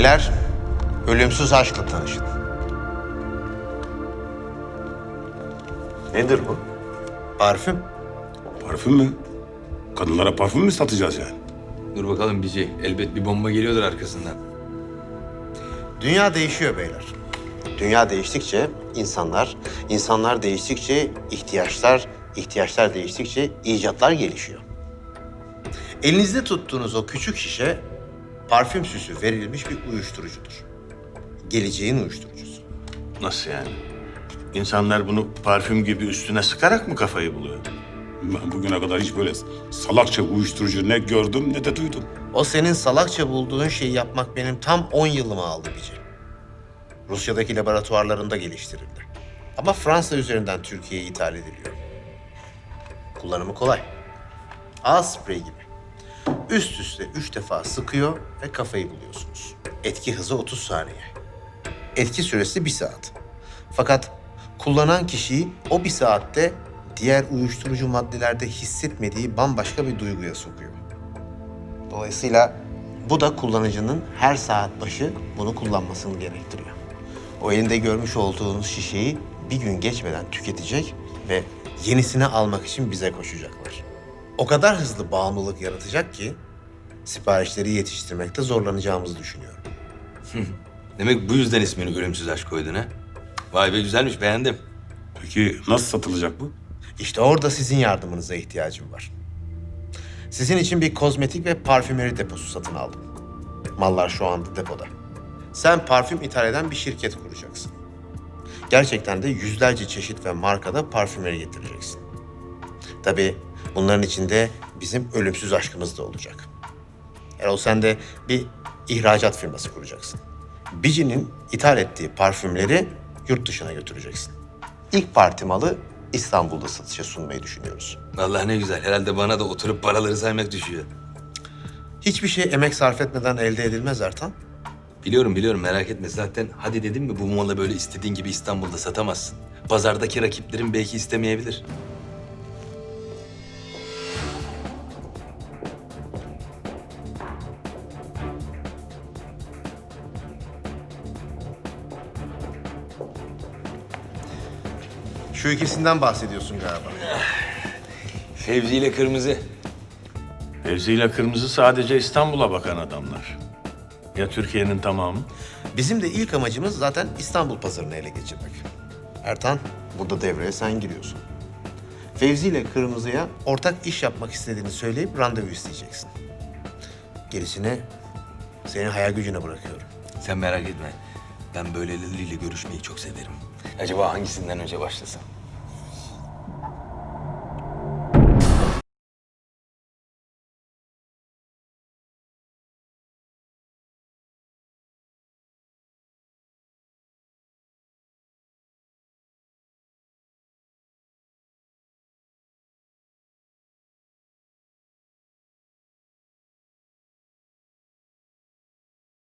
Beyler, ölümsüz aşkla tanışın. Nedir bu? Parfüm. Parfüm mü? Kadınlara parfüm mü satacağız yani? Dur bakalım Bici. Elbet bir bomba geliyordur arkasından. Dünya değişiyor beyler. Dünya değiştikçe insanlar, insanlar değiştikçe ihtiyaçlar, ihtiyaçlar değiştikçe icatlar gelişiyor. Elinizde tuttuğunuz o küçük şişe parfüm süsü verilmiş bir uyuşturucudur. Geleceğin uyuşturucusu. Nasıl yani? İnsanlar bunu parfüm gibi üstüne sıkarak mı kafayı buluyor? Ben bugüne kadar hiç böyle salakça uyuşturucu ne gördüm ne de duydum. O senin salakça bulduğun şeyi yapmak benim tam 10 yılımı aldı Bici. Rusya'daki laboratuvarlarında geliştirildi. Ama Fransa üzerinden Türkiye'ye ithal ediliyor. Kullanımı kolay. Ağız spreyi gibi. Üst üste üç defa sıkıyor ve kafayı buluyorsunuz. Etki hızı 30 saniye. Etki süresi bir saat. Fakat kullanan kişiyi o bir saatte diğer uyuşturucu maddelerde hissetmediği bambaşka bir duyguya sokuyor. Dolayısıyla bu da kullanıcının her saat başı bunu kullanmasını gerektiriyor. O elinde görmüş olduğunuz şişeyi bir gün geçmeden tüketecek ve yenisini almak için bize koşacaklar. O kadar hızlı bağımlılık yaratacak ki siparişleri yetiştirmekte zorlanacağımızı düşünüyorum. Demek bu yüzden ismini ölümsüz aşk koydun ha? Vay be güzelmiş beğendim. Peki nasıl satılacak bu? İşte orada sizin yardımınıza ihtiyacım var. Sizin için bir kozmetik ve parfümeri deposu satın aldım. Mallar şu anda depoda. Sen parfüm ithal eden bir şirket kuracaksın. Gerçekten de yüzlerce çeşit ve markada parfümeri getireceksin. Tabii bunların içinde bizim ölümsüz aşkımız da olacak. Erol sen de bir ihracat firması kuracaksın. Bici'nin ithal ettiği parfümleri yurt dışına götüreceksin. İlk parti malı İstanbul'da satışa sunmayı düşünüyoruz. Vallahi ne güzel. Herhalde bana da oturup paraları saymak düşüyor. Hiçbir şey emek sarf etmeden elde edilmez Ertan. Biliyorum biliyorum merak etme. Zaten hadi dedim mi bu malı böyle istediğin gibi İstanbul'da satamazsın. Pazardaki rakiplerin belki istemeyebilir. Şu ikisinden bahsediyorsun galiba. Fevzi ile kırmızı. Fevzi ile Kırmızı sadece İstanbul'a bakan adamlar. Ya Türkiye'nin tamamı? Bizim de ilk amacımız zaten İstanbul pazarını ele geçirmek. Ertan, burada devreye sen giriyorsun. Fevzi ile Kırmızı'ya ortak iş yapmak istediğini söyleyip randevu isteyeceksin. Gerisini senin hayal gücüne bırakıyorum. Sen merak etme. Ben böyleleriyle görüşmeyi çok severim. Acaba hangisinden önce başlasam?